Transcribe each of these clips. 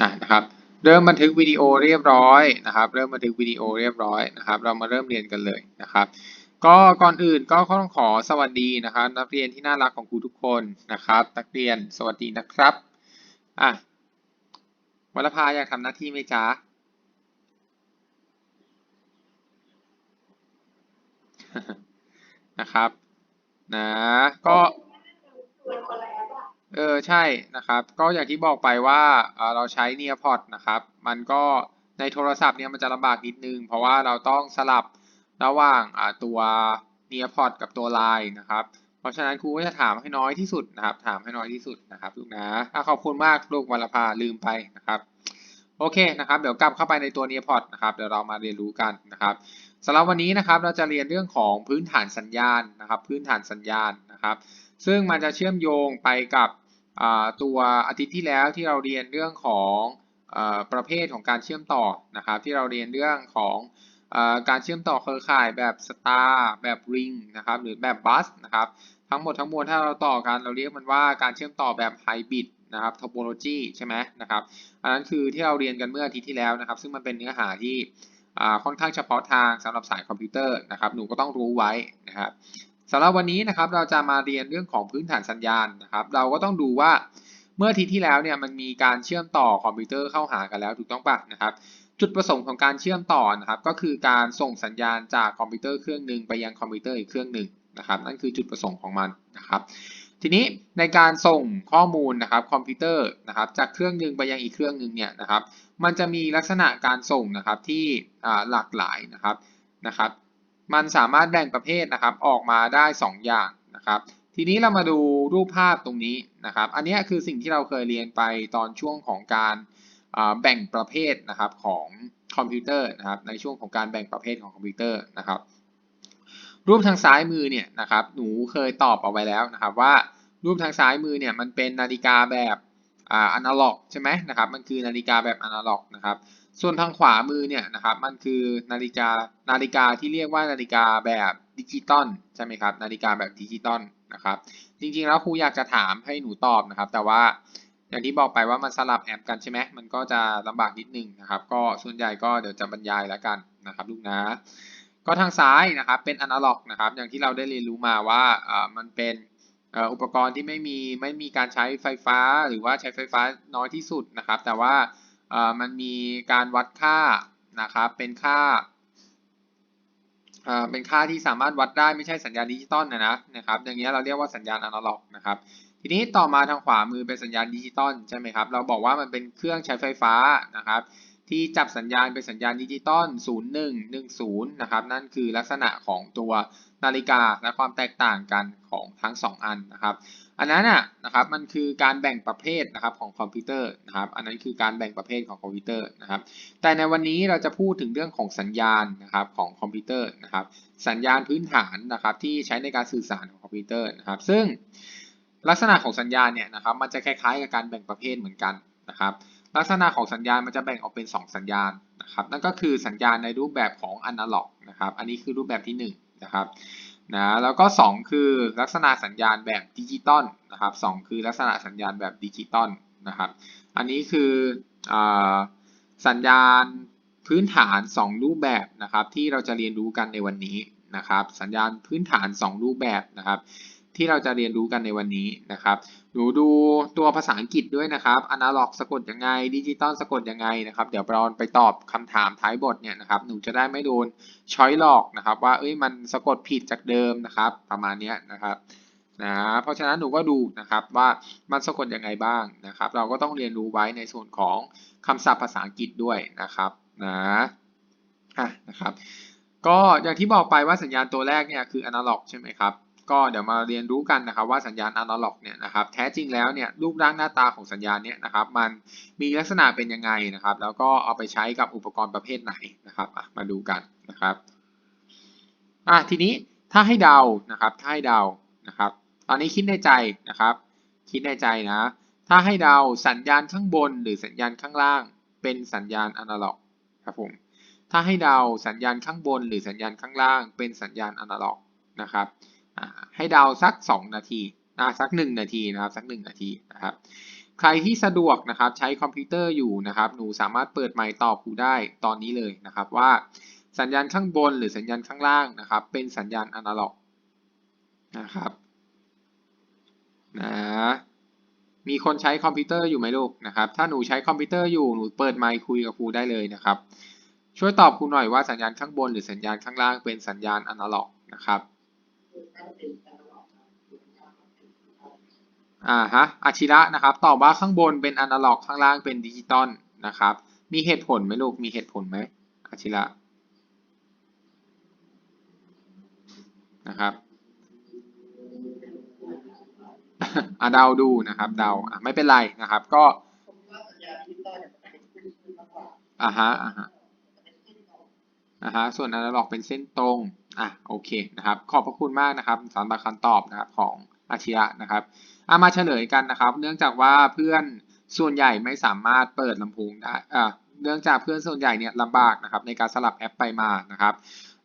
อะนะครับ เริ่มบันทึกวิดีโอเรียบร้อยนะครับ เริ่มบันทึกวิดีโอเรียบร้อยนะครับ เรามาเริ่มเรียนกันเลยนะครับ ก็ก่อนอื่นก็ต้องขอสวัสดีนะครับ นักเรียนที่น่ารักของครูทุกคนนะครับ นักเรียนสวัสดีนะครับอะวรภาอยากทำหน้าที่ไหมจ๊ะนะครับนะก็ เออใช่นะครับ ก็อย่างที่บอกไปว่าเเราใช้ Nearpod นะครับ มันก็ในโทรศัพท์เนี่ยมันจะลำบากนิดนึง เพราะว่าเราต้องสลับระหว่างตัว Nearpod กับตัว Line นะครับ เพราะฉะนั้นครูก็จะถามให้น้อยที่สุดนะครับ ถามให้น้อยที่สุดนะครับลูกนะอะขอบคุณมากลูกวรภาลืมไปนะครับ โอเคนะครับ เดี๋ยวกลับเข้าไปในตัว Nearpod นะครับ เดี๋ยวเรามาเรียนรู้กันนะครับสำหรับวันนี้นะครับเราจะเรียนเรื่องของพื้นฐานสัญญาณนะครับ พื้นฐานสัญญาณนะครับ ซึ่งมันจะเชื่อมโยงไปกับตัวอาทิตย์ที่แล้วที่เราเรียนเรื่องของอประเภทของการเชื่อมต่อนะครับที่เราเรียนเรื่องของอการเชื่อมต่อเครือข่ายแบบสตาร์แบบริงนะครับหรือแบบบัสนะครับทั้งหมดทั้งมวลถ้าเราต่อกันเราเรียกมันว่าการเชื่อมต่อแบบไฮบริดนะครับ topology ใช่ไหมนะครับอันนั้นคือที่เราเรียนกันเมื่ออาทิตย์ที่แล้วนะครับ ซึ่งมันเป็นเนื้อหาที่ค่อนข้างเฉพาะทางสำหรับสายคอมพิวเตอร์นะครับหนูก็ต้องรู้ไว้นะครับ สำหรับวันนี้นะครับเราจะมาเรียนเรื่องของพื้นฐานสัญญาณนะครับ เราก็ต้องดูว่าเมื่อทิตย์ที่แล้วเนี่ยมันมีการเชื่อมต่อคอมพิวเตอร์เข้าหากันแล้วถูกต้องปะนะครับ จุดประสงค์ของการเชื่อมต่อนะครับ ก็คือการส่งสัญญาณจากคอมพิวเตอร์เครื่องหนึ่งไปยังคอมพิวเตอร์อีกเครื่องหนึ่งนะครับนั่นคือจุดประสงค์ของมันนะครับ ทีนี้ในการส่งข้อมูลนะครับคอมพิวเตอร์นะครับจากเครื่องหนึ่งไปยังอีกเครื่องหนึ่งเนี่ยนะครับ มันจะมีลักษณะการส่งนะครับที่หลากหลายนะครับนะครับ มันสามารถแบ่งประเภทนะครับออกมาได้ 2 อย่างนะครับ ทีนี้เรามาดูรูปภาพตรงนี้นะครับ อันนี้คือสิ่งที่เราเคยเรียนไปตอนช่วงของการแบ่งประเภทนะครับของคอมพิวเตอร์นะครับในช่วงของการแบ่งประเภทของคอมพิวเตอร์นะครับ รูปทางซ้ายมือเนี่ยนะครับหนูเคยตอบเอาไว้แล้วนะครับว่ารูปทางซ้ายมือเนี่ยมันเป็นนาฬิกาแบบอ่าอนาล็อกใช่ไหมนะครับมันคือนาฬิกาแบบอนาล็อกนะครับ ส่วนทางขวามือเนี่ยนะครับมันคือนาฬิกานาฬิกาที่เรียกว่านาฬิกาแบบดิจิตอลใช่ไหมครับนาฬิกาแบบดิจิตอลนะครับจริงๆแล้วครูอยากจะถามให้หนูตอบนะครับ แต่ว่าอย่างที่บอกไปว่ามันสลับแอปกันใช่ไหมมันก็จะลำบากนิดนึงนะครับ ก็ส่วนใหญ่ก็เดี๋ยวจะบรรยายแล้วกันนะครับลูกนะก็ทางซ้ายนะครับเป็นอนาล็อกนะครับอย่างที่เราได้เรียนรู้มาว่าอ่ามันเป็นอุปกรณ์ที่ไม่มีไม่มีการใช้ไฟฟ้า หรือว่าใช้ไฟฟ้าน้อยที่สุดนะครับ แต่ว่า มันมีการวัดค่านะครับเป็นค่าเป็นค่าที่สามารถวัดได้ไม่ใช่สัญญาณดิจิตอลนะนะนะครับอย่างเงี้เราเรียกว่าสัญญาณอนาล็อกนะครับทีนี้ต่อมาทางขวามือเป็นสัญญาณดิจิตอลใช่ไหมครับเราบอกว่ามันเป็นเครื่องใช้ไฟฟ้านะครับที่จับสัญญาณเป็นสัญญาณดิจิตอล 01 10 นะครับนั่นคือลักษณะของตัว นาฬิกาและความแตกต่างกันของทั้ง 2 อันนะครับ อันนั้นน่ะนะครับมันคือการแบ่งประเภทนะครับของคอมพิวเตอร์นะครับอันนั้นคือการแบ่งประเภทของคอมพิวเตอร์นะครับ แต่ในวันนี้เราจะพูดถึงเรื่องของสัญญาณนะครับของคอมพิวเตอร์นะครับ สัญญาณพื้นฐานนะครับที่ใช้ในการสื่อสารของคอมพิวเตอร์นะครับ ซึ่งลักษณะของสัญญาณเนี่ยนะครับมันจะคล้ายๆกับการแบ่งประเภทเหมือนกันนะครับลักษณะของสัญญาณมันจะแบ่งออกเป็น 2 สัญญาณนะครับนั่นก็คือสัญญาณในรูปแบบของอนาล็อกนะครับอันนี้คือรูปแบบที่ 1 นะครับนะแล้วก็ 2 คือลักษณะสัญญาณแบบดิจิตอลนะครับ2คือลักษณะสัญญาณแบบดิจิตอลนะครับ อันนี้คืออสัญญาณพื้นฐาน 2 รูปแบบนะครับที่เราจะเรียนรู้กันในวันนี้นะครับ สัญญาณพื้นฐาน 2 รูปแบบนะครับ ที่เราจะเรียนรู้กันในวันนี้นะครับ หนูดูตัวภาษาอังกฤษด้วยนะครับอนาล็อกสะกดยังไงดิจิตอลสะกดยังไงนะครับ เดี๋ยวเราไปตอบคำถามท้ายบทเนี่ยนะครับ หนูจะได้ไม่โดนช้อยหลอกนะครับ ว่าเอ้ยมันสะกดผิดจากเดิมนะครับ ประมาณนี้นะครับนะเพราะฉะนั้นหนูก็ดูนะครับว่ามันสะกดยังไงบ้างนะครับ เราก็ต้องเรียนรู้ไว้ในส่วนของคำศัพท์ภาษาอังกฤษด้วยนะครับนะอะนะครับก็อย่างที่บอกไปว่าสัญญาณตัวแรกเนี่ยคืออนาล็อกใช่ไหมครับ ก็เดี๋ยวมาเรียนรู้กันนะครับว่าสัญญาณอนาล็อกเนี่ยนะครับแท้จริงแล้วเนี่ยรูปร่างหน้าตาของสัญญาณเนี่ยนะครับมันมีลักษณะเป็นยังไงนะครับ แล้วก็เอาไปใช้กับอุปกรณ์ประเภทไหนนะครับมาดูกันนะครับอะทีนี้ถ้าให้เดานะครับถ้าให้เดานะครับ ตอนนี้คิดในใจนะครับ คิดในใจนะ ถ้าให้เดาสัญญาณข้างบนหรือสัญญาณข้างล่าง เป็นสัญญาณอนาล็อกครับผมถ้าให้เดาสัญญาณข้างบนหรือสัญญาณข้างล่าง เป็นสัญญาณอนาล็อกนะครับ ให้เดาสัก 2 นาทีอ่าสัก 1 นาทีนะครับสัก 1 นาทีนะครับ ใครที่สะดวกนะครับใช้คอมพิวเตอร์อยู่นะครับ หนูสามารถเปิดไมค์ตอบครูได้ตอนนี้เลยนะครับว่าสัญญาณข้างบนหรือสัญญาณข้างล่างนะครับ เป็นสัญญาณอนาล็อกนะครับนะมีคนใช้คอมพิวเตอร์อยู่ไหมลูกนะครับ ถ้าหนูใช้คอมพิวเตอร์อยู่หนูเปิดไมค์คุยกับครูได้เลยนะครับ ช่วยตอบครูหน่อยว่าสัญญาณข้างบนหรือสัญญาณข้างล่างเป็นสัญญาณอนาล็อกนะครับ อ่าฮะอาชิระนะครับ ตอบว่าข้างบนเป็นอนาล็อกข้างล่างเป็นดิจิตอลนะครับ มีเหตุผลไหมลูก มีเหตุผลไหมอาชิระนะครับอะเดาดูนะครับ เดาอะไม่เป็นไรนะครับ ก็อ่าฮะอ่าฮะองอ่าฮะส่วนอนาล็อกเป็นเส้นตรง อะโอเคนะครับขอบพระคุณมากนะครับสำหรับคำตอบนะครับของอาชิระนะครับอะมาเฉลยกันนะครับ เนื่องจากว่าเพื่อนส่วนใหญ่ไม่สามารถเปิดลำโพงได้อ่าเนื่องจากเพื่อนส่วนใหญ่เนี่ยลำบากนะครับในการสลับแอปไปมานะครับ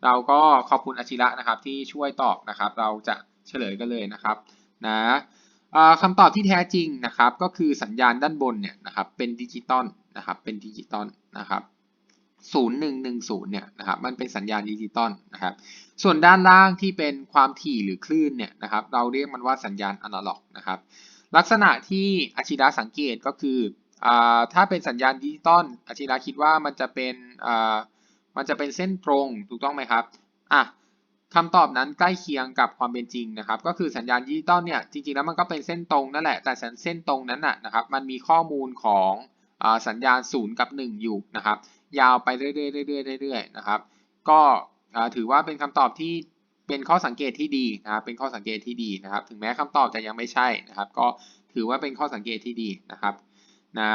เราก็ขอบคุณอาชิระนะครับที่ช่วยตอบนะครับ เราจะเฉลยกันเลยนะครับนะอ่าคำตอบที่แท้จริงนะครับ ก็คือสัญญาณด้านบนเนี่ยนะครับเป็นดิจิตอลนะครับเป็นดิจิตอลนะครับ 0110 เนี่ยนะครับมันเป็นสัญญาณดิจิตอลนะครับ ส่วนด้านล่างที่เป็นความถี่หรือคลื่นเนี่ยนะครับเราเรียกมันว่าสัญญาณอนาล็อกนะครับ ลักษณะที่อาชิระสังเกตก็คืออ่าถ้าเป็นสัญญาณดิจิตอลอาชิระคิดว่ามันจะเป็นอ่ามันจะเป็นเส้นตรงถูกต้องไหมครับอะคำตอบนั้นใกล้เคียงกับความเป็นจริงนะครับ ก็คือสัญญาณดิจิตอลเนี่ยจริงๆแล้วมันก็เป็นเส้นตรงนั่นแหละแต่เส้นตรงนั้นน่ะนะครับมันมีข้อมูลของอ่าสัญญาณ 0 กับ 1 อยู่นะครับ ยาวไปเรื่อยๆเรื่อยๆเรื่อยๆนะครับ ก็ถือว่าเป็นคำตอบที่เป็นข้อสังเกตที่ดีนะครับเป็นข้อสังเกตที่ดีนะครับ ถึงแม้คำตอบจะยังไม่ใช่นะครับ ก็ถือว่าเป็นข้อสังเกตที่ดีนะครับนะ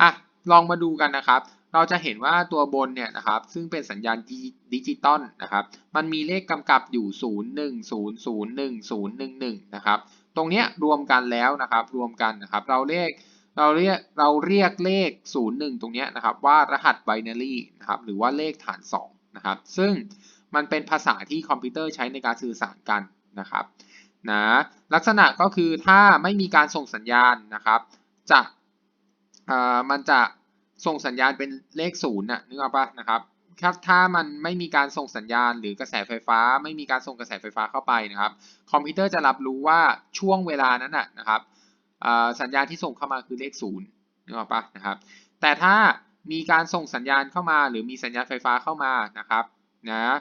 อะลองมาดูกันนะครับ เราจะเห็นว่าตัวบนเนี่ยนะครับ ซึ่งเป็นสัญญาณดิจิตอลนะครับ มันมีเลขกำกับอยู่ 0 1 0 0 1 0 1 1 นะครับ ตรงเนี้ยรวมกันแล้วนะครับ รวมกันนะครับ เราเรียก เราเรียกเราเรียกเลข 0 1 ตรงนี้นะครับ ว่ารหัสไบนารีนะครับ หรือว่าเลขฐาน2นะครับ ซึ่งมันเป็นภาษาที่คอมพิวเตอร์ใช้ในการสื่อสารกันนะครับนะลักษณะก็คือถ้าไม่มีการส่งสัญญาณนะครับจะอ่ามันจะส่งสัญญาณเป็นเลขศูนย์น่ะนึกออกปะนะครับครับถ้ามันไม่มีการส่งสัญญาณหรือกระแสไฟฟ้า ไม่มีการส่งกระแสไฟฟ้าเข้าไปนะครับ คอมพิวเตอร์จะรับรู้ว่าช่วงเวลานั้นน่ะนะครับ สัญญาณที่ส่งเข้ามาคือเลขศูนย์นึกออกปะนะครับ แต่ถ้ามีการส่งสัญญาณเข้ามา หรือมีสัญญาณไฟฟ้าเข้ามานะครับนะ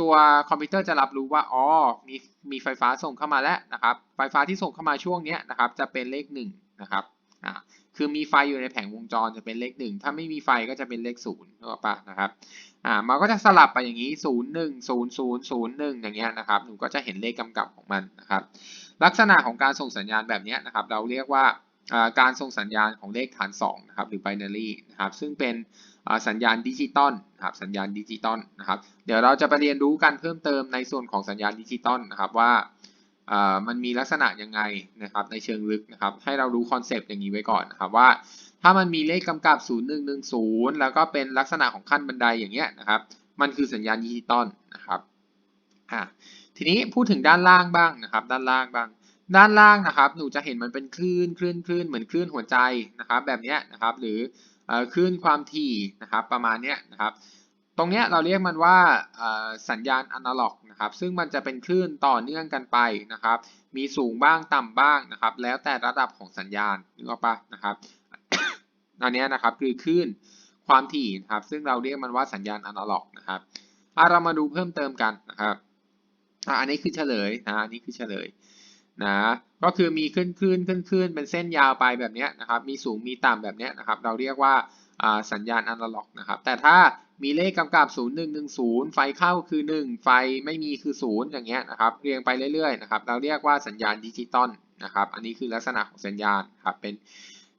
ตัวคอมพิวเตอร์จะรับรู้ว่าอ๋อมีมีไฟฟ้าส่งเข้ามาแล้วนะครับ ไฟฟ้าที่ส่งเข้ามาช่วงนี้นะครับ จะเป็นเลขหนึ่งนะครับ คือมีไฟอยู่ในแผงวงจรจะเป็นเลขหนึ่งถ้าไม่มีไฟก็จะเป็นเลขศูนย์นึกออกปะนะครับอ่ามันก็จะสลับไปอย่างนี้ศูนย์หนึ่งศูนย์ศูนย์ศูนย์หนึ่งอย่างเงี้ยนะครับหนูก็จะเห็นเลขกำกับของมันนะครับ ลักษณะของการส่งสัญญาณแบบนี้นะครับ เราเรียกว่าอ่าการส่งสัญญาณของเลขฐาน2นะครับหรือ binary นะครับซึ่งเป็นอ่าสัญญาณดิจิตอลนะครับสัญญาณดิจิตอลนะครับ เดี๋ยวเราจะไปเรียนรู้กันเพิ่มเติมในส่วนของสัญญาณดิจิตอลนะครับว่า มันมีลักษณะยังไงนะครับในเชิงลึกนะครับ ให้เรารู้คอนเซปต์อย่างนี้ไว้ก่อนนะครับว่า ถ้ามันมีเลขกำกับ 0110 แล้วก็เป็นลักษณะของขั้นบันไดอย่างเงี้ยนะครับ มันคือสัญญาณดิจิตอลนะครับอ่าทีนี้พูดถึงด้านล่างบ้างนะครับ ด้านล่างบ้าง ด้านล่างนะครับ หนูจะเห็นมันเป็นคลื่นคลื่นคลื่นเหมือนคลื่นหัวใจนะครับ แบบเนี้ยนะครับ หรือคลื่นความถี่นะครับ ประมาณเนี้ยนะครับ ตรงนี้เราเรียกมันว่าสัญญาณอนาล็อกนะครับ ซึ่งมันจะเป็นคลื่นต่อเนื่องกันไปนะครับ มีสูงบ้างต่ำบ้างนะครับ แล้วแต่ระดับของสัญญาณนึกออกปะนะครับอันนี้นะครับคือคลื่นความถี่นะครับ ซึ่งเราเรียกมันว่าสัญญาณอนาล็อกนะครับเรามาดูเพิ่มเติมกันนะครับอันนี้คือเฉลยนะอันนี้คือเฉลยนะก็คือมีขึ้นขึ้นขึ้นขึ้นเป็นเส้นยาวไปแบบนี้นะครับ มีสูงมีต่ำแบบนี้นะครับ เราเรียกว่าอ่าสัญญาณอนาล็อกนะครับ แต่ถ้า มีเลขกำกับ 0 1 1 0 ไฟเข้าคือ 1 ไฟไม่มีคือ 0 อย่างเงี้ยนะครับ เรียงไปเรื่อยๆนะครับ เราเรียกว่าสัญญาณดิจิตอลนะครับ อันนี้คือลักษณะของสัญญาณครับเป็น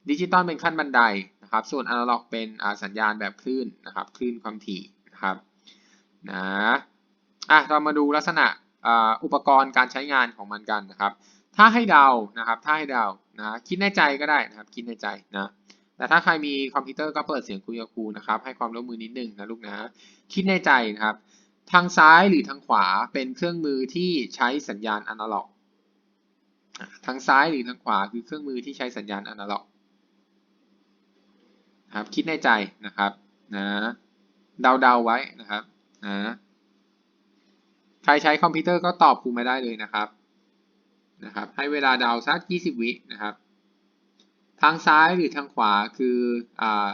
ดิจิตอลเป็นขั้นบันไดนะครับ ส่วนอนาล็อกเป็นสัญญาณแบบคลื่นนะครับ คลื่นความถี่นะครับนะอะเรามาดูลักษณะออุปกรณ์การใช้งานของมันกันนะครับ ถ้าให้เดานะครับ ถ้าให้เดานะคิดในใจก็ได้นะครับ คิดในใจนะ แต่ถ้าใครมีคอมพิวเตอร์ก็เปิดเสียงคุยกับครูนะครับ ให้ความร่วมมือนิดนึงนะลูกนะ คิดในใจนะครับ ทางซ้ายหรือทางขวาเป็นเครื่องมือที่ใช้สัญญาณอนาล็อก ทางซ้ายหรือทางขวาคือเครื่องมือที่ใช้สัญญาณอนาล็อกครับคิดในใจนะครับนะเดาๆไว้นะครับนะใครใช้คอมพิวเตอร์ก็ตอบครูมาได้เลยนะครับนะครับ ให้เวลาเดาสัก 20 วินะครับ ทางซ้ายหรือทางขวาคืออา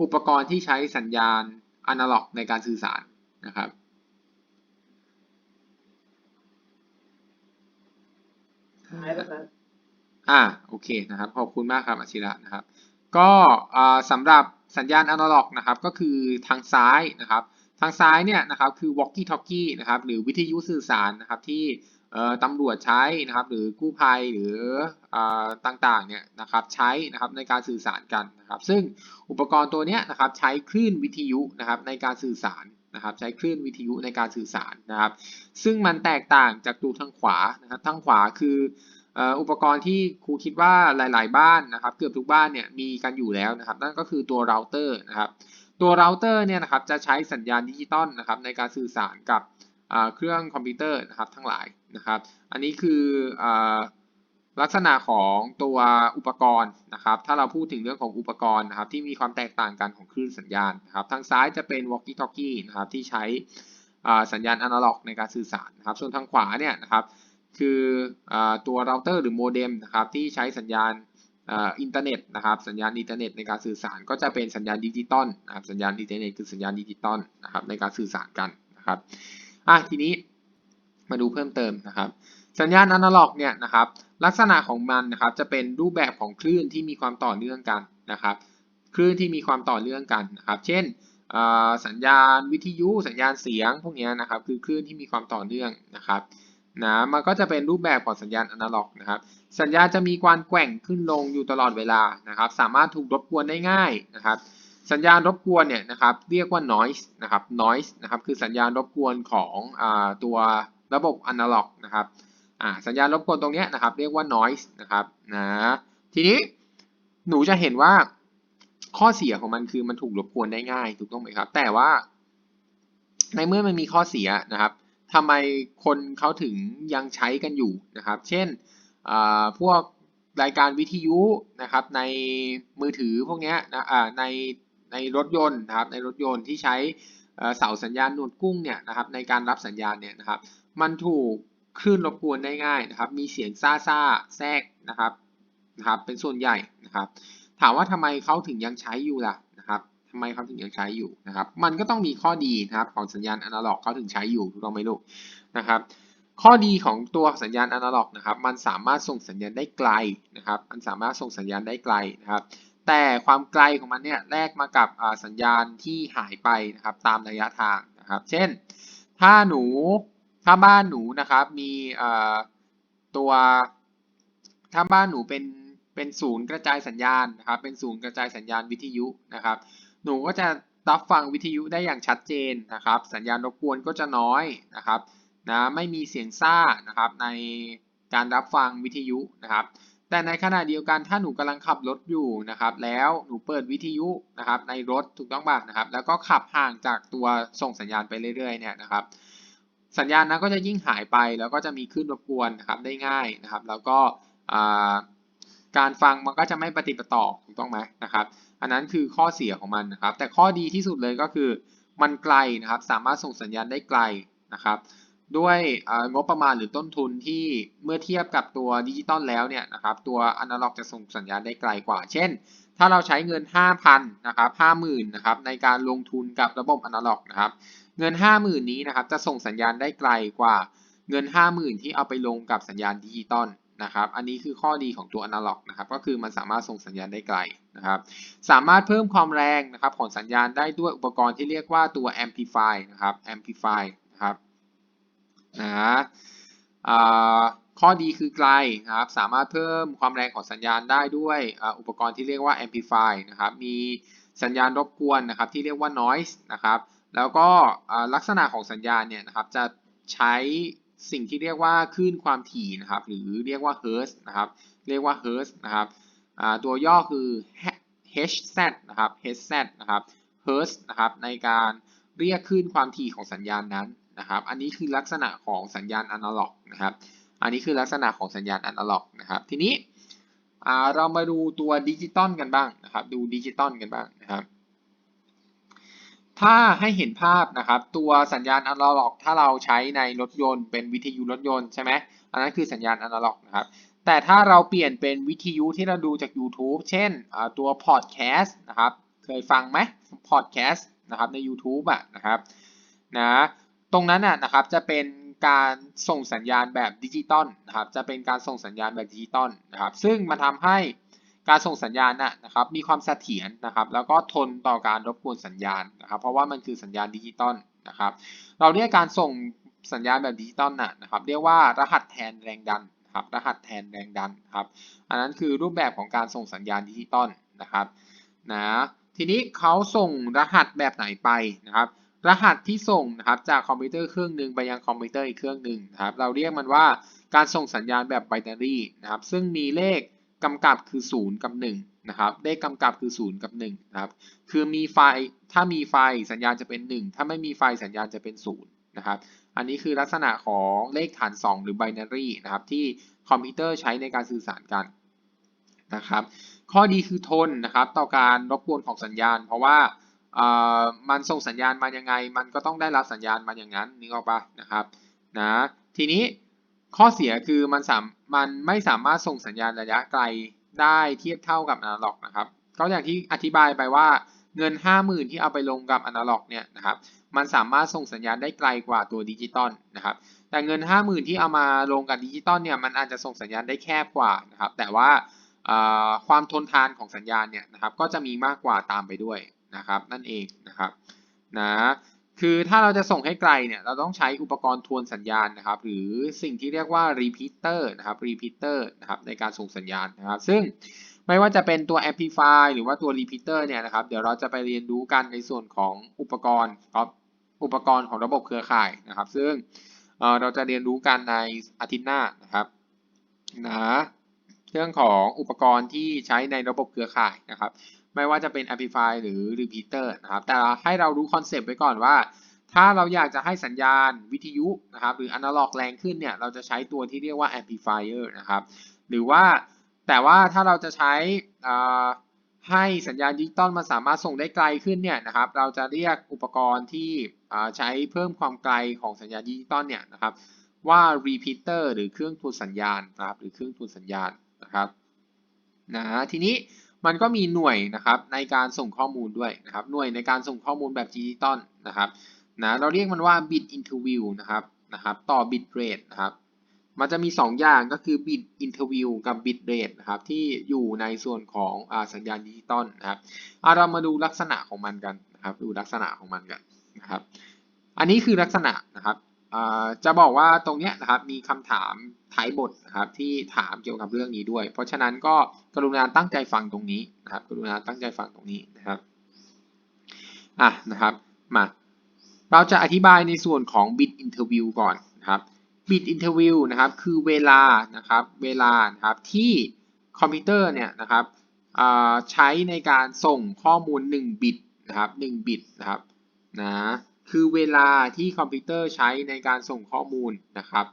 อุปกรณ์ที่ใช้สัญญาณอนาล็อกในการสื่อสารนะครับท้ายแล้วนะอ่า โอเคนะครับ ขอบคุณมากครับอาชิระนะครับ ก็อ่าสำหรับสัญญาณอนาล็อกนะครับ ก็คือทางซ้ายนะครับ ทางซ้ายเนี่ยนะครับคือ walkie talkie นะครับ หรือวิทยุสื่อสารนะครับที่เอ่อ ตำรวจใช้นะครับ หรือกู้ภัยหรืออต่างๆเนี่ยนะครับใช้นะครับในการสื่อสารกันนะครับ ซึ่งอุปกรณ์ตัวเนี้ยนะครับใช้คลื่นวิทยุนะครับในการสื่อสารนะครับใช้คลื่นวิทยุในการสื่อสารนะครับ ซึ่งมันแตกต่างจากตัวทางขวานะครับทางขวาคืออุปกรณ์ที่ครูคิดว่าหลาย ๆ บ้านนะครับ เกือบทุกบ้านเนี่ยมีกันอยู่แล้วนะครับ นั่นก็คือตัวเราเตอร์นะครับ ตัวเราเตอร์เนี่ยนะครับจะใช้สัญญาณดิจิตอลนะครับในการสื่อสารกับเครื่องคอมพิวเตอร์นะครับทั้งหลาย นะครับ อันนี้คืออลักษณะของตัวอุปกรณ์นะครับ ถ้าเราพูดถึงเรื่องของอุปกรณ์นะครับที่มีความแตกต่างกันของคลื่นสัญญาณนะครับทางซ้ายจะเป็น walkie talkie นะครับที่ใช้สัญญาณอนาล็อกในการสื่อสารนะครับ ส่วนทางขวาเนี่ยนะครับคืออตัวเราเตอร์หรือโมเด็มนะครับที่ใช้สัญญาณอินเทอร์เน็ตนะครับสัญญาณอินเทอร์เน็ตในการสื่อสารก็จะเป็นสัญญาณดิจิตอลนะครับสัญญาณอินเทอร์เน็ตคือสัญญาณดิจิตอลนะครับในการสื่อสารกันนะครับอะทีนี้ มาดูเพิ่มเติมนะครับ สัญญาณอนาล็อกเนี่ยนะครับลักษณะของมันนะครับจะเป็นรูปแบบของคลื่นที่มีความต่อเนื่องกันนะครับคลื่นที่มีความต่อเนื่องกันนะครับ เช่นสัญญาณวิทยุสัญญาณเสียงพวกนี้นะครับคือคลื่นที่มีความต่อเนื่องนะครับนะมันก็จะเป็นรูปแบบของสัญญาณอนาล็อกนะครับ สัญญาณจะมีการแกว่งขึ้นลงอยู่ตลอดเวลานะครับ สามารถถูกรบกวนได้ง่ายนะครับ สัญญาณรบกวนเนี่ยนะครับเรียกว่า noise นะครับ noise นะครับคือสัญญาณรบกวนของอตัว ระบบอนาล็อกนะครับสัญญาณรบกวนตรงนี้นะครับ เรียกว่า noise นะครับนะทีนี้หนูจะเห็นว่าข้อเสียของมันคือมันถูกรบกวนได้ง่ายถูกต้องไหมครับ แต่ว่า ในเมื่อมันมีข้อเสียนะครับทำไมคนเขาถึงยังใช้กันอยู่นะครับ เช่นพวกรายการวิทยุนะครับในมือถือพวกนี้นะในในรถยนต์นะครับในรถยนต์ที่ใช้เอ่อเสาสัญญาณหนวดกุ้งเนี่ยนะครับในการรับสัญญาณเนี่ยนะครับ มันถูกคลื่นรบกวนได้ง่ายนะครับ มีเสียงซ่าซ่าแทรกนะครับนะครับ เป็นส่วนใหญ่นะครับ ถามว่าทำไมเขาถึงยังใช้อยู่ล่ะนะครับทำไมเขาถึงยังใช้อยู่นะครับ มันก็ต้องมีข้อดีนะครับของสัญญาณอนาล็อกเขาถึงใช้อยู่ถูกต้องไหมลูกนะครับ ข้อดีของตัวสัญญาณอนาล็อกนะครับ มันสามารถส่งสัญญาณได้ไกลนะครับ มันสามารถส่งสัญญาณได้ไกลนะครับ แต่ความไกลของมันเนี่ยแลกมากับสัญญาณที่หายไปนะครับ ตามระยะทางนะครับ เช่น ถ้าหนู ถ้าบ้านหนูนะครับมีตัว ถ้าบ้านหนูเป็นเป็นศูนย์กระจายสัญญาณนะครับ เป็นศูนย์กระจายสัญญาณวิทยุนะครับ หนูก็จะรับฟังวิทยุได้อย่างชัดเจนนะครับ สัญญาณรบกวนก็จะน้อยนะครับนะไม่มีเสียงซ่านะครับในการรับฟังวิทยุนะครับ แต่ในขณะเดียวกันถ้าหนูกำลังขับรถอยู่นะครับ แล้วหนูเปิดวิทยุนะครับในรถถูกต้องป่ะนะครับ แล้วก็ขับห่างจากตัวส่งสัญญาณไปเรื่อยๆเนี่ยนะครับ สัญญาณนั้นก็จะยิ่งหายไปแล้วก็จะมีคลื่นรบกวนนะครับได้ง่ายนะครับ แล้วก็การฟังมันก็จะไม่ปฏิปต่อถูกต้องไหมนะครับ อันนั้นคือข้อเสียของมันนะครับ แต่ข้อดีที่สุดเลยก็คือมันไกลนะครับ สามารถส่งสัญญาณได้ไกลนะครับ ด้วยงบประมาณหรือต้นทุนที่เมื่อเทียบกับตัวดิจิตอลแล้วเนี่ยนะครับตัวอนาล็อกจะส่งสัญญาณได้ไกลกว่า เช่น ถ้าเราใช้เงิน 5,000นะครับ50,000นะครับในการลงทุนกับระบบอนาล็อกนะครับ เงิน 50,000 นี้นะครับจะส่งสัญญาณได้ไกลกว่าเงิน 50,000 ที่เอาไปลงกับสัญญาณดิจิตอลนะครับ อันนี้คือข้อดีของตัวอนาล็อกนะครับ ก็คือมันสามารถส่งสัญญาณได้ไกลนะครับ สามารถเพิ่มความแรงนะครับของสัญญาณได้ด้วยอุปกรณ์ที่เรียกว่าตัว amplify นะครับ amplify นะครับนะข้อดีคือไกลนะครับ สามารถเพิ่มความแรงของสัญญาณได้ด้วยอุปกรณ์ที่เรียกว่า amplify นะครับ มีสัญญาณรบกวนนะครับที่เรียกว่า noise นะครับ แล้วก็ลักษณะของสัญญาณเนี่ยนะครับจะใช้สิ่งที่เรียกว่าคลื่นความถี่นะครับ หรือเรียกว่า hertz นะครับ เรียกว่า hertz นะครับตัวย่อคือ hz นะครับ hz นะครับ hertz นะครับ ในการเรียกคลื่นความถี่ของสัญญาณนั้นนะครับ อันนี้คือลักษณะของสัญญาณอนาล็อกนะครับ อันนี้คือลักษณะของสัญญาณอนาล็อกนะครับ ทีนี้เรามาดูตัวดิจิตอลกันบ้างนะครับ ดูดิจิตอลกันบ้างนะครับ ถ้าให้เห็นภาพนะครับ ตัวสัญญาณอนาล็อก ถ้าเราใช้ในรถยนต์เป็นวิทยุรถยนต์ใช่ไหมอันนั้นคือสัญญาณอนาล็อกนะครับแต่ถ้าเราเปลี่ยนเป็นวิทยุที่เราดูจาก YouTube เช่นตัวพอดแคสต์นะครับ เคยฟังไหมพอดแคสต์นะครับใน YouTube อะนะครับนะตรงนั้นอะนะครับจะเป็นการส่งสัญญาณแบบดิจิตอลนะครับจะเป็นการส่งสัญญาณแบบดิจิตอลนะครับซึ่งมันทำให้ การส่งสัญญาณน่ะนะครับมีความเสถียรนะครับ แล้วก็ทนต่อการรบกวนสัญญาณนะครับ เพราะว่ามันคือสัญญาณดิจิตอลนะครับ เราเรียกการส่งสัญญาณแบบดิจิตอลน่ะนะครับ เรียกว่ารหัสแทนแรงดันครับรหัสแทนแรงดันครับ อันนั้นคือรูปแบบของการส่งสัญญาณดิจิตอลนะครับนะทีนี้เขาส่งรหัสแบบไหนไปนะครับ รหัสที่ส่งนะครับจากคอมพิวเตอร์เครื่องหนึ่งไปยังคอมพิวเตอร์อีกเครื่องหนึ่งนะครับ เราเรียกมันว่าการส่งสัญญาณแบบไบนารีนะครับ ซึ่งมีเลข กำกับคือ 0 กับ1นะครับเลขกำกับคือ 0 กับ1นะครับคือมีไฟถ้ามีไฟสัญญาณจะเป็น 1 ถ้าไม่มีไฟสัญญาณจะเป็น 0 นะครับ อันนี้คือลักษณะของเลขฐาน 2 หรือไบนารีนะครับที่คอมพิวเตอร์ใช้ในการสื่อสารกันนะครับข้อดีคือทนนะครับต่อการรบกวนของสัญญาณ เพราะว่ามันส่งสัญญาณมายังไง มันก็ต้องได้รับสัญญาณมาอย่างนั้นนึกออกปะนะครับนะทีนี้ข้อเสียคือมันสาม มันไม่สามารถส่งสัญญาณระยะไกลได้เทียบเท่ากับอนาล็อกนะครับ ก็อย่างที่อธิบายไปว่าเงิน 50,000 ที่เอาไปลงกับอนาล็อกเนี่ยนะครับ มันสามารถส่งสัญญาณได้ไกลกว่าตัวดิจิตอลนะครับ แต่เงิน 50,000 ที่เอามาลงกับดิจิตอลเนี่ย มันอาจจะส่งสัญญาณได้แคบกว่านะครับ แต่ว่าความทนทานของสัญญาณเนี่ยนะครับ ก็จะมีมากกว่าตามไปด้วยนะครับ นั่นเองนะครับ นะ คือถ้าเราจะส่งให้ไกลเนี่ยเราต้องใช้อุปกรณ์ทวนสัญญาณนะครับ หรือสิ่งที่เรียกว่า repeater นะครับ repeater นะครับในการส่งสัญญาณนะครับ ซึ่งไม่ว่าจะเป็นตัว amplify หรือว่าตัว repeater เนี่ยนะครับ เดี๋ยวเราจะไปเรียนรู้กันในส่วนของอุปกรณ์ครับอุปกรณ์ของระบบเครือข่ายนะครับ ซึ่งเราจะเรียนรู้กันในอาทิตย์หน้านะครับนะเรื่องของอุปกรณ์ที่ใช้ในระบบเครือข่ายนะครับ ไม่ว่าจะเป็น amplify หรือ repeater นะครับ แต่ให้เรารู้คอนเซปต์ไว้ก่อนว่า ถ้าเราอยากจะให้สัญญาณวิทยุนะครับหรือ analog แรงขึ้นเนี่ยเราจะใช้ตัวที่เรียกว่า amplifier นะครับ หรือว่าแต่ว่าถ้าเราจะใช้ให้สัญญาณดิจิตอลมันสามารถส่งได้ไกลขึ้นเนี่ยนะครับ เราจะเรียกอุปกรณ์ที่ใช้เพิ่มความไกลของสัญญาณดิจิตอลเนี่ยนะครับ ว่า repeater หรือเครื่องทวนสัญญาณนะครับหรือเครื่องทวนสัญญาณนะครับนะทีนี้ มันก็มีหน่วยนะครับในการส่งข้อมูลด้วยนะครับหน่วยในการส่งข้อมูลแบบดิจิตอลนะครับนะเราเรียกมันว่า bit interview นะครับนะครับต่อ bit rate นะครับมันจะมี 2 อย่างก็คือ bit interview กับ bit rate นะครับที่อยู่ในส่วนของอสัญญาณดิจิตอลนะครับเรามาดูลักษณะของมันกันนะครับดูลักษณะของมันกันนะครับอันนี้คือลักษณะนะครับ จะบอกว่าตรงเนี้ยนะครับมีคำถามท้ายบทนะครับที่ถามเกี่ยวกับเรื่องนี้ด้วย เพราะฉะนั้นก็กรุณาตั้งใจฟังตรงนี้นะครับ กรุณาตั้งใจฟังตรงนี้นะครับอะนะครับมาเราจะอธิบายในส่วนของ bit interview ก่อนนะครับ bit interview นะครับคือเวลานะครับเวลานะครับที่คอมพิวเตอร์เนี่ยนะครับใช้ในการส่งข้อมูล 1 บิตนะครับ1บิตนะครับนะ คือเวลาที่คอมพิวเตอร์ใช้ในการส่งข้อมูลนะครับ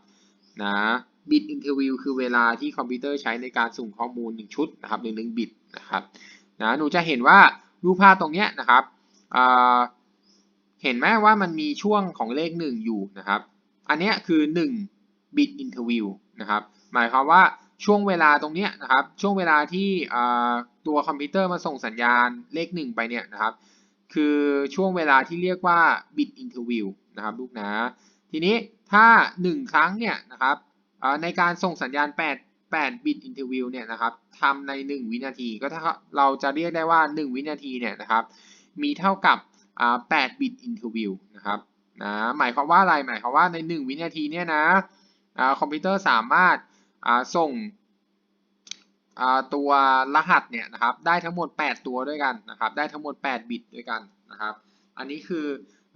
นะบิตอินเทอร์วิวคือเวลาที่คอมพิวเตอร์ใช้ในการส่งข้อมูล 1 ชุดนะครับหนึ่งหนึ่งบิตนะครับนะหนูจะเห็นว่ารูปภาพตรงเนี้ยนะครับเห็นไหมว่ามันมีช่วงของเลข 1 อยู่นะครับ อันนี้คือ1บิตอินเทอร์วิวนะครับ หมายความว่าช่วงเวลาตรงเนี้ยนะครับ ช่วงเวลาที่ตัวคอมพิวเตอร์มาส่งสัญญาณเลข 1 ไปเนี่ยนะครับ คือช่วงเวลาที่เรียกว่า bit interview นะครับลูกนะ ทีนี้ถ้า 1 ครั้งเนี่ยนะครับในการส่งสัญญาณ 8 8 bit interview เนี่ยนะครับทำใน 1 วินาที ก็ถ้าเราจะเรียกได้ว่า 1 วินาทีเนี่ยนะครับมีเท่ากับ8 bit interview นะครับนะหมายความว่าอะไรหมายความว่าใน 1 วินาทีเนี่ยนะคอมพิวเตอร์สามารถส่ง ตัวรหัสเนี่ยนะครับได้ทั้งหมด 8 ตัวด้วยกันนะครับได้ทั้งหมด 8 บิตด้วยกันนะครับอันนี้คือ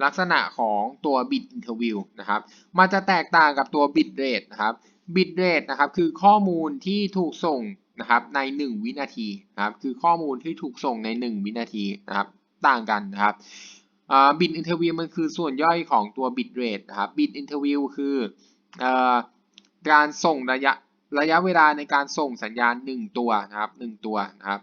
ลักษณะของตัวบิตอินเทอร์วิวนะครับมันจะแตกต่างกับตัวบิตเรทนะครับบิตเรทนะครับคือข้อมูลที่ถูกส่งนะครับใน 1 วินาทีนะครับคือข้อมูลที่ถูกส่งใน 1 วินาทีนะครับต่างกันนะครับบิตอินเทอร์วิวมันคือส่วนย่อยของตัวบิตเรทนะครับบิตอินเทอร์วิวคือการส่งระยะ ระยะเวลาในการส่งสัญญาณ 1 ตัวนะครับ1ตัวนะครับ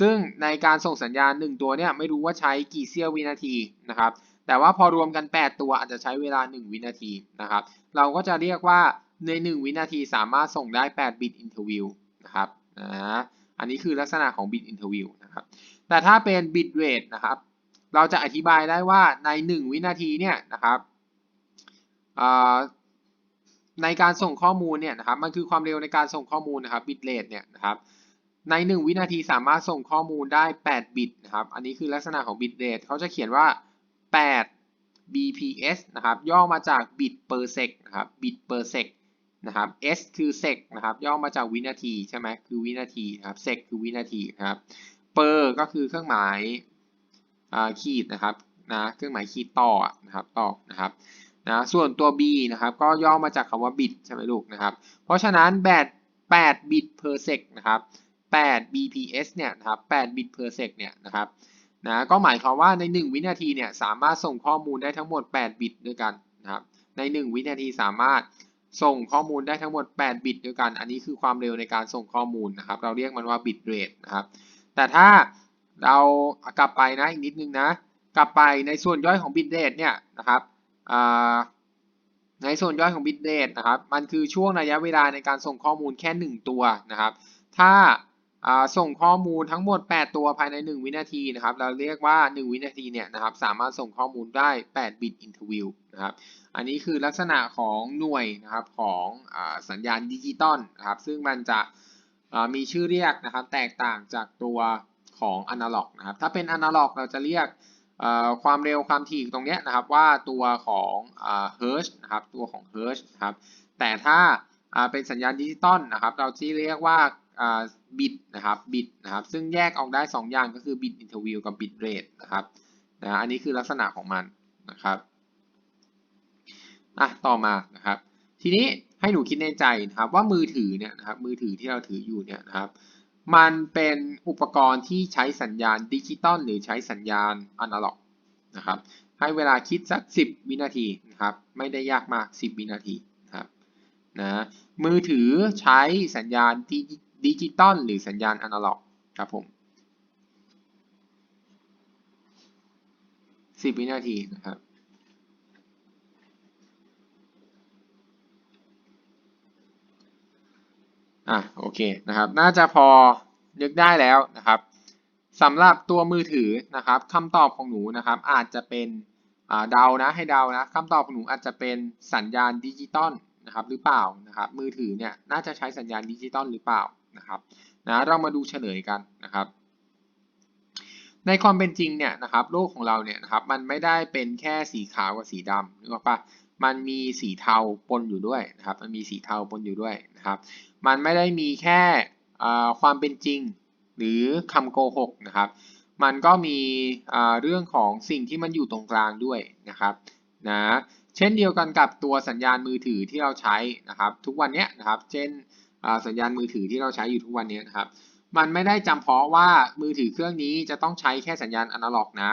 ซึ่งในการส่งสัญญาณ 1 ตัวเนี่ยไม่รู้ว่าใช้กี่เสี้ยววินาทีนะครับ แต่ว่าพอรวมกัน 8 ตัวอาจจะใช้เวลา 1 วินาทีนะครับ เราก็จะเรียกว่าใน 1 วินาทีสามารถส่งได้ 8 บิตอินเทอร์วิวนะครับนะอันนี้คือลักษณะของบิตอินเทอร์วิวนะครับ แต่ถ้าเป็นบิตเรทนะครับ เราจะอธิบายได้ว่าใน 1 วินาทีเนี่ยนะครับ ในการส่งข้อมูลเนี่ยนะครับมันคือความเร็วในการส่งข้อมูลนะครับบิตเรทเนี่ยนะครับใน 1 วินาทีสามารถส่งข้อมูลได้ 8 บิตนะครับอันนี้คือลักษณะของบิตเรทเขาจะเขียนว่า 8 bps นะครับย่อมาจาก bit per sec นะครับ bit per sec นะครับ s คือ sec นะครับย่อมาจากวินาทีใช่ไหมคือวินาทีนะครับ sec คือวินาทีนะครับ per ก็คือเครื่องหมายขีดนะครับนะเครื่องหมายขีดต่อนะครับต่อนะครับ นะส่วนตัว b นะครับก็ย่อมาจากคำว่า bit ใช่ไหมลูกนะครับเพราะฉะนั้น8 8 bit per sec นะครับ8 bps เนี่ยนะครับ8 bit per sec เนี่ยนะครับนะก็หมายความว่าใน 1 วินาทีเนี่ยสามารถส่งข้อมูลได้ทั้งหมด 8 บิตด้วยกันนะครับใน 1 วินาทีสามารถส่งข้อมูลได้ทั้งหมด 8 บิตด้วยกัน อันนี้คือความเร็วในการส่งข้อมูลนะครับ เราเรียกมันว่า bit rate นะครับ แต่ถ้าเรากลับไปนะอีกนิดนึงนะ กลับไปในส่วนย่อยของ bit rate เนี่ยนะครับ ในส่วนย่อยของ bit rate นะครับ มันคือช่วงระยะเวลาในการส่งข้อมูลแค่ 1 ตัวนะครับ ถ้าส่งข้อมูลทั้งหมด 8 ตัวภายใน 1 วินาทีนะครับ เราเรียกว่า 1 วินาทีเนี่ยนะครับ สามารถส่งข้อมูลได้ 8 บิตอินทอร์วิวนะครับ อันนี้คือลักษณะของหน่วยนะครับของอสัญญาณดิจิตอลนะครับ ซึ่งมันจะมีชื่อเรียกนะครับ แตกต่างจากตัวของอนาล็อกนะครับ ถ้าเป็นอนาล็อกเราจะเรียก ความเร็วความถี่ตรงเนี้ยนะครับว่าตัวของเฮิร์ตนะครับตัวของเฮิร์ตนะครับแต่ถ้าเป็นสัญญาณดิจิตอลนะครับ เราจะเรียกว่าอ่าบิตนะครับบิตนะครับซึ่งแยกออกได้ 2 อย่างก็คือบิตอินเทอร์วิวกับบิตเรทนะครับนะอันนี้คือลักษณะของมันนะครับอะต่อมานะครับ ทีนี้ให้หนูคิดในใจนะครับว่ามือถือเนี่ยนะครับมือถือที่เราถืออยู่เนี่ยนะครับ มันเป็นอุปกรณ์ที่ใช้สัญญาณดิจิตอลหรือใช้สัญญาณอนาล็อกนะครับ ให้เวลาคิดสัก 10 วินาทีนะครับ ไม่ได้ยากมาก 10 วินาทีนะครับนะมือถือใช้สัญญาณดิจิตอลหรือสัญญาณอนาล็อกครับผม 10 วินาทีนะครับ อะโอเคนะครับ น่าจะพอนึกได้แล้วนะครับสำหรับตัวมือถือนะครับคำตอบของหนูนะครับ อาจจะเป็นเดานะให้เดานะคำตอบของหนูอาจจะเป็นสัญญาณดิจิตอลนะครับหรือเปล่านะครับ มือถือเนี่ยน่าจะใช้สัญญาณดิจิตอลหรือเปล่านะครับนะเรามาดูเฉลยกันนะครับ ในความเป็นจริงเนี่ยนะครับโลกของเราเนี่ยนะครับมันไม่ได้เป็นแค่สีขาวกับสีดำนึกออกปะ มันมีสีเทาปนอยู่ด้วยนะครับ มันมีสีเทาปนอยู่ด้วยนะครับ มันไม่ได้มีแค่ความเป็นจริงหรือคำโกหกนะครับ มันก็มีเรื่องของสิ่งที่มันอยู่ตรงกลางด้วยนะครับนะเช่นเดียวกันกับตัวสัญญาณมือถือที่เราใช้นะครับ ทุกวันนี้นะครับ เช่นสัญญาณมือถือที่เราใช้อยู่ทุกวันนี้นะครับ มันไม่ได้จำเพาะว่ามือถือเครื่องนี้จะต้องใช้แค่สัญญาณอนาล็อกนะ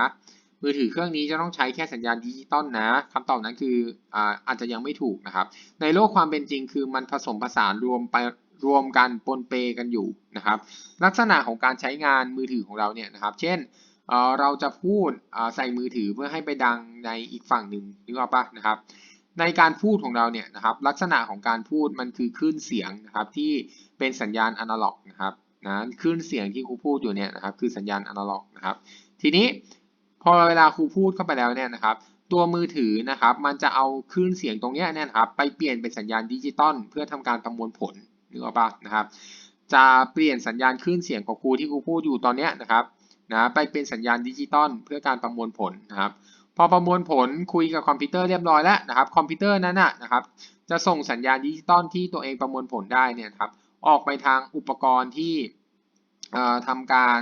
มือถือเครื่องนี้จะต้องใช้แค่สัญญาณดิจิตอลนะคำตอบนั้นคืออาอาจจะยังไม่ถูกนะครับ ในโลกความเป็นจริงคือมันผสมผสานรวมไปรวมกันปนเปกันอยู่นะครับ ลักษณะของการใช้งานมือถือของเราเนี่ยนะครับ เช่นเเราจะพูดใส่มือถือเพื่อให้ไปดังในอีกฝั่งหนึ่งนึกออกปะนะครับ ในการพูดของเราเนี่ยนะครับ ลักษณะของการพูดมันคือคลื่นเสียงนะครับที่เป็นสัญญาณอนาล็อกนะครับนะคลื่นเสียงที่ครูพูดอยู่เนี่ยนะครับคือสัญญาณอนาล็อกนะครับ ทีนี้ พอเวลาครูพูดเข้าไปแล้วเนี่ยนะครับ ตัวมือถือนะครับมันจะเอาคลื่นเสียงตรงนี้เนี่ยนะครับไปเปลี่ยนเป็นสัญญาณดิจิตอลเพื่อทำการประมวลผลนึกออกปะนะครับ จะเปลี่ยนสัญญาณคลื่นเสียงของครูที่ครูพูดอยู่ตอนเนี้ยนะครับนะไปเป็นสัญญาณดิจิตอลเพื่อการประมวลผลนะครับพอประมวลผลคุยกับคอมพิวเตอร์เรียบร้อยแล้วนะครับคอมพิวเตอร์นั้นนะนะครับจะส่งสัญญาณดิจิตอลที่ตัวเองประมวลผลได้เนี่ยครับออกไปทางอุปกรณ์ที่ทำการ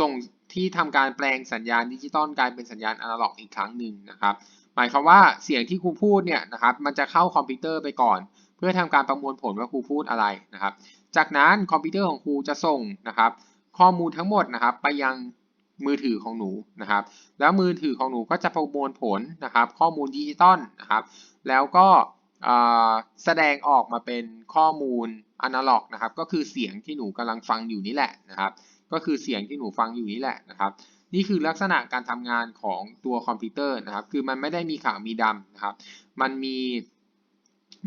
ส่ง ที่ทำการแปลงสัญญาณดิจิตอลกลายเป็นสัญญาณอนาล็อกอีกครั้งหนึ่งนะครับหมายความว่าเสียงที่ครูพูดเนี่ยนะครับมันจะเข้าคอมพิวเตอร์ไปก่อน เพื่อทำการประมวลผลว่าครูพูดอะไรนะครับ จากนั้นคอมพิวเตอร์ของครูจะส่งนะครับ ข้อมูลทั้งหมดนะครับไปยังมือถือของหนูนะครับ แล้วมือถือของหนูก็จะประมวลผลนะครับ ข้อมูลดิจิตอลนะครับ แล้วก็แสดงออกมาเป็นข้อมูลอนาล็อกนะครับ ก็คือเสียงที่หนูกำลังฟังอยู่นี่แหละนะครับ ก็คือเสียงที่หนูฟังอยู่นี่แหละนะครับ นี่คือลักษณะการทำงานของตัวคอมพิวเตอร์นะครับ คือมันไม่ได้มีขาวมีดำนะครับ มันมี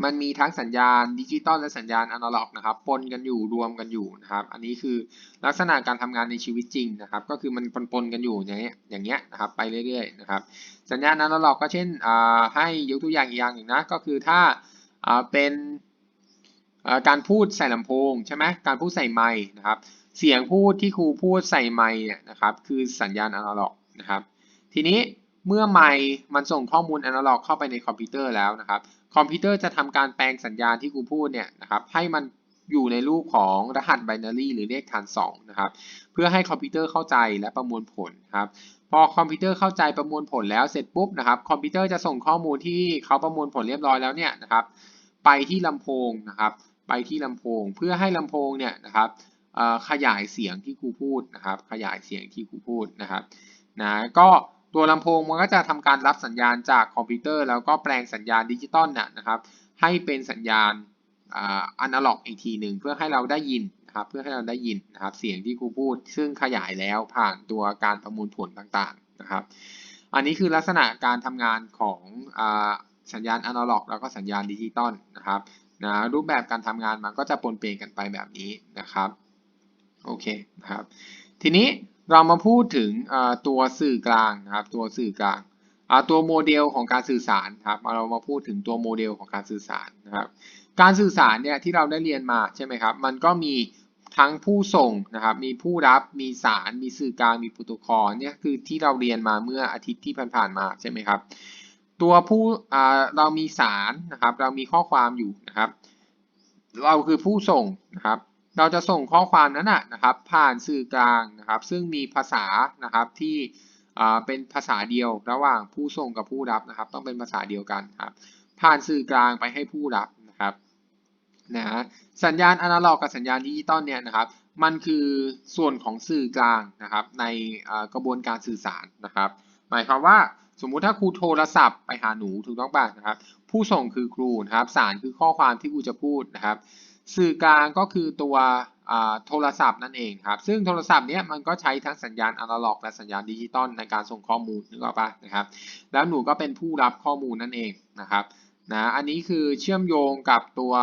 มันมีทั้งสัญญาณดิจิตอลและสัญญาณอนาล็อกนะครับปนกันอยู่รวมกันอยู่นะครับ อันนี้คือลักษณะการทำงานในชีวิตจริงนะครับ ก็คือมันปนๆกันอยู่อย่างเงี้ยอย่างเงี้ยนะครับไปเรื่อยๆนะครับ สัญญาณอนาล็อกก็เช่นอ่าให้ยกตัวอย่างอีกอย่างหนึ่งนะก็คือถ้าอ่าเป็น การพูดใส่ลำโพงใช่ไหมการพูดใส่ไมค์นะครับเสียงพูดที่ครูพูดใส่ไมค์เนี่ยนะครับคือสัญญาณอนาล็อกนะครับทีนี้เมื่อไมค์มันส่งข้อมูลอนาล็อกเข้าไปในคอมพิวเตอร์แล้วนะครับคอมพิวเตอร์จะทำการแปลงสัญญาณที่ครูพูดเนี่ยนะครับให้มันอยู่ในรูปของรหัสไบนารีหรือเลขฐาน2นะครับเพื่อให้คอมพิวเตอร์เข้าใจและประมวลผลครับพอคอมพิวเตอร์เข้าใจประมวลผลแล้วเสร็จปุ๊บนะครับคอมพิวเตอร์จะส่งข้อมูลที่เขาประมวลผลเรียบร้อยแล้วเนี่ยนะครับไปที่ลำโพงนะครับ ไปที่ลำโพง เพื่อให้ลำโพงเนี่ยนะครับขยายเสียงที่ครูพูดนะครับ ขยายเสียงที่ครูพูดนะครับนะก็ตัวลำโพงมันก็จะทำการรับสัญญาณจากคอมพิวเตอร์ แล้วก็แปลงสัญญาณดิจิตอลน่ะนะครับ ให้เป็นสัญญาณอ่าอนาล็อกอีกทีหนึ่งเพื่อให้เราได้ยินนะครับเพื่อให้เราได้ยินนะครับเสียงที่ครูพูด ซึ่งขยายแล้วผ่านตัวการประมวลผลต่างๆนะครับ อันนี้คือลักษณะการทำงานของอสัญญาณอะนาล็อกแล้วก็สัญญาณดิจิตอลนะครับ นะรูปแบบการทำงานมันก็จะปนเปกันไปแบบนี้นะครับโอเคนะครับ ทีนี้เรามาพูดถึงตัวสื่อกลางนะครับตัวสื่อกลางตัวโมเดลของการสื่อสารครับเรามาพูดถึงตัวโมเดลของการสื่อสารนะครับการสื่อสารเนี่ยที่เราได้เรียนมาใช่ไหมครับมันก็มีทั้งผู้ส่งนะครับมีผู้รับมีสาร มีสื่อกลางมีโปรโตคอลเนี่ยคือที่เราเรียนมาเมื่ออาทิตย์ที่ผ่านๆมาใช่ไหมครับ ตัวผู้เรามีสารนะครับ เรามีข้อความอยู่นะครับ เราคือผู้ส่งนะครับ เราจะส่งข้อความนั้นนะครับ ผ่านสื่อกลางนะครับ ซึ่งมีภาษานะครับที่เป็นภาษาเดียวระหว่างผู้ส่งกับผู้รับนะครับ ต้องเป็นภาษาเดียวกันครับ ผ่านสื่อกลางไปให้ผู้รับนะครับนะสัญญาณอนาล็อกกับสัญญาณดิจิตอลเนี่ยนะครับ มันคือส่วนของสื่อกลางนะครับ ในกระบวนการสื่อสารนะครับ หมายความว่า สมมุติถ้าครูโทรศัพท์ไปหาหนูถูกต้องป่ะนะครับ ผู้ส่งคือครูนะครับสารคือข้อความที่ครูจะพูดนะครับ สื่อกลางก็คือตัวโทรศัพท์นั่นเองครับ ซึ่งโทรศัพท์เนี้ยมันก็ใช้ทั้งสัญญาณอนาล็อก และสัญญาณดิจิตอลในการส่งข้อมูลนึกออกปะนะครับ แล้วหนูก็เป็นผู้รับข้อมูลนั่นเองนะครับนะอันนี้คือเชื่อมโยงกับตัว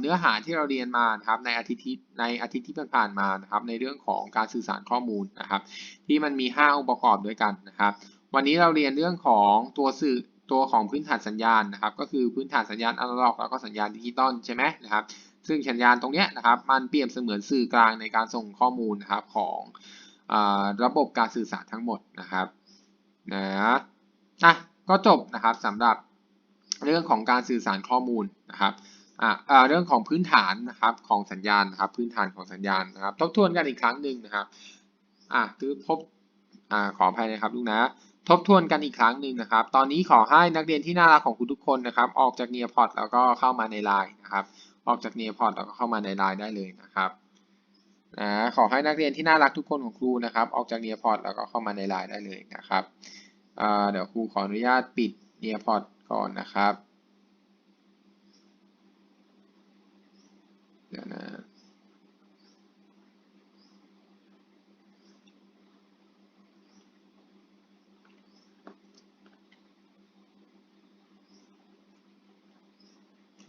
เนื้อหาที่เราเรียนมานครับในอาทิตย์ในอาทิตย์ที่ผ่านมานะครับในเรื่องของการสื่อสารข้อมูลนะครับ ที่มันมี 5 องค์ประกอบด้วยกันนะครับ วันนี้เราเรียนเรื่องของตัวสื่อตัวของพื้นฐานสัญญาณนะครับ ก็คือพื้นฐานสัญญาณอนาล็อกแล้วก็สัญญาณดิจิตอลใช่ไหมนะครับ ซึ่งสัญญาณตรงนี้นะครับ มันเปรียบเสมือนสื่อกลางในการส่งข้อมูลนะครับของอระบบการสื่อสารทั้งหมดนะครับนะอะก็จบนะครับสำหรับเรื่องของการสื่อสารข้อมูลนะครับอะอ่าเรื่องของพื้นฐานนะครับของสัญญาณนะครับ พื้นฐานของสัญญาณนะครับ ทบทวนกันอีกครั้งหนึ่งนะครับอะคือพบอ่าขออภัยนะครับลูกนะ ทบทวนกันอีกครั้งหนึ่งนะครับ ตอนนี้ขอให้นักเรียนที่น่ารักของคุณทุกคนนะครับ ออกจากเนียพอดแล้วก็เข้ามาในไลน์นะครับ ออกจากเนียพอดแล้วก็เข้ามาในไลน์ได้เลยนะครับนะขอให้นักเรียนที่น่ารักทุกคนของครูนะครับ ออกจากเนียพอดแล้วก็เข้ามาในไลน์ได้เลยนะครับอ่าเดี๋ยวครูขออนุญาตปิดเนียพอดก่อนนะครับ เดี๋ยวนะ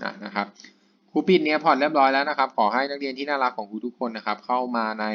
นะนะครับครูปิดเนียพอร์ตเรียบร้อยแล้วนะครับ ขอให้นักเรียนที่น่ารักของครูทุกคนนะครับ เข้ามาใน